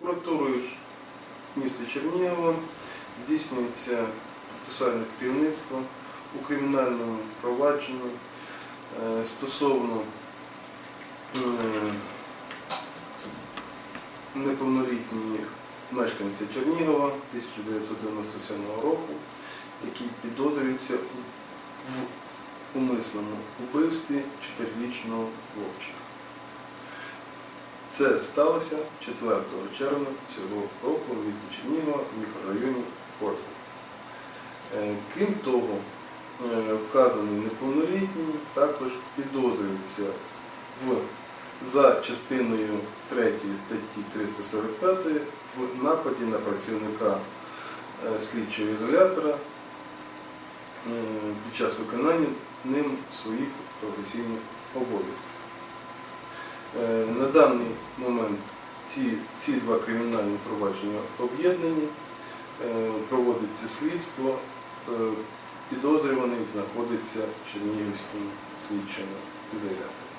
Прокуратурою міста Чернігова здійснюється процесуальне керівництво у кримінальному провадженні е, стосовно е, неповнолітньої мешканця Чернігова 1997 року, який підозрюється в умисному вбивстві 4-річного хлопчика. Це сталося 4 червня цього року в місті Чернігова в мікрорайоні Порту. Е, Крім того, е, вказаний неповнолітній також підозрюється в за частиною 3 статті 345 в нападі на працівника е, слідчого ізолятора під час виконання ним своїх професійних обов'язків. Е, На даний момент ці, ці два кримінальні провадження об'єднані, е, проводиться слідство, е, підозрюваний знаходиться в Чернігівському слідчому ізоляторі.